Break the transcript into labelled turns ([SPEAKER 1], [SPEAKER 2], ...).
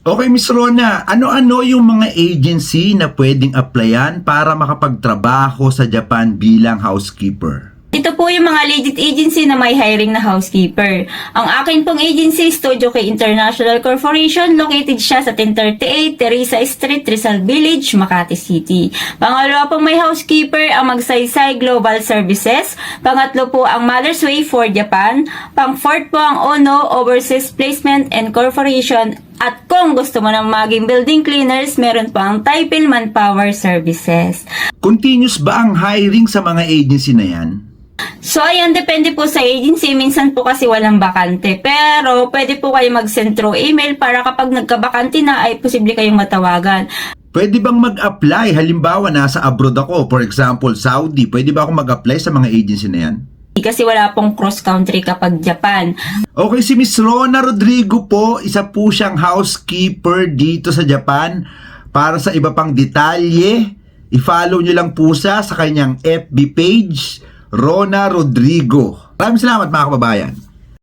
[SPEAKER 1] Okay, Miss Rona, ano-ano yung mga agency na pwedeng applyan para makapagtrabaho sa Japan bilang housekeeper?
[SPEAKER 2] Ito po yung mga legit agency na may hiring na housekeeper. Ang akin pong agency, Studio K International Corporation, located siya sa 1038 Teresa Street, Rizal Village, Makati City. Pangalawa pong may housekeeper, ang Magsaysay Global Services. Pangatlo po ang Mother's Way for Japan. Pang-fourth po ang Ono Overseas Placement and Corporation. Kung gusto mo ng maging building cleaners, meron po ang Taipei Manpower Services.
[SPEAKER 1] Continuous ba ang hiring sa mga agency na yan?
[SPEAKER 2] So, ayan, depende po sa agency. Minsan po kasi walang bakante. Pero, pwede po kayo mag-send through email para kapag nagkabakante na ay posible kayong matawagan.
[SPEAKER 1] Pwede bang mag-apply? Halimbawa, nasa abroad ako, for example, Saudi. Pwede ba ako mag-apply sa mga agency na yan?
[SPEAKER 2] Kasi wala pong cross-country kapag Japan.
[SPEAKER 1] Okay, si Miss Rona Rodrigo po, isa po siyang housekeeper dito sa Japan. Para sa iba pang detalye, i-follow nyo lang po siya sa kanyang FB page, Rona Rodrigo. Maraming salamat mga kababayan.